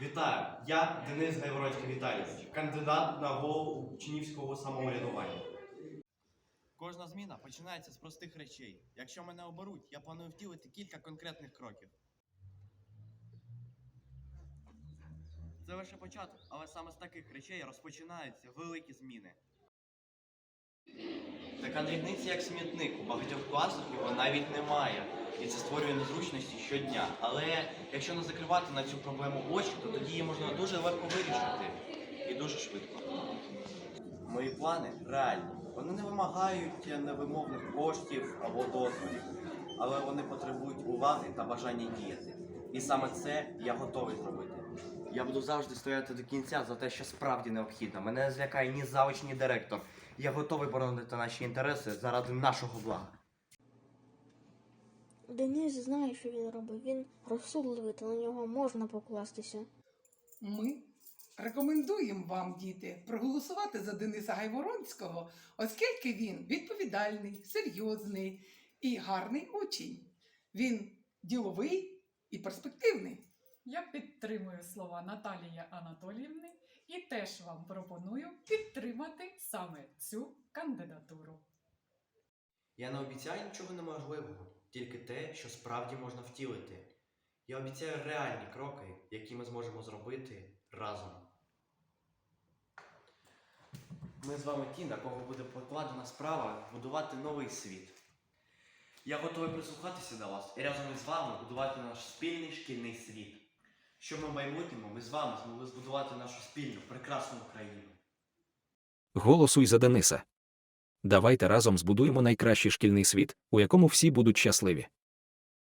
Вітаю! Я Денис Гайворонський Віталійович, кандидат на голову учнівського самоврядування. Кожна зміна починається з простих речей. Якщо мене оберуть, я планую втілити кілька конкретних кроків. Це лише початок, але саме з таких речей розпочинаються великі зміни. Така дрібниця, як смітник, у багатьох класах його навіть немає. І це створює незручності щодня. Але якщо не закривати на цю проблему очі, то тоді її можна дуже легко вирішити. І дуже швидко. Мої плани реальні. Вони не вимагають невимовних коштів або дозволів, але вони потребують уваги та бажання діяти. І саме це я готовий зробити. Я буду завжди стояти до кінця за те, що справді необхідно. Мене не злякає ні завуч, ні директор. Я готовий боронити наші інтереси заради нашого блага. Денис знає, що він робить. Він розсудливий, та на нього можна покластися. Ми рекомендуємо вам, діти, проголосувати за Дениса Гайворонського, оскільки він відповідальний, серйозний і гарний учень. Він діловий і перспективний. Я підтримую слова Наталії Анатоліївни і теж вам пропоную підтримати саме цю кандидатуру. Я не обіцяю нічого неможливого, тільки те, що справді можна втілити. Я обіцяю реальні кроки, які ми зможемо зробити разом. Ми з вами ті, на кого буде покладена справа будувати новий світ. Я готовий прислухатися до вас і разом із вами будувати наш спільний шкільний світ. Щоб ми в майбутньому ми з вами змогли збудувати нашу спільну прекрасну Україну. Голосуй за Дениса. Давайте разом збудуємо найкращий шкільний світ, у якому всі будуть щасливі.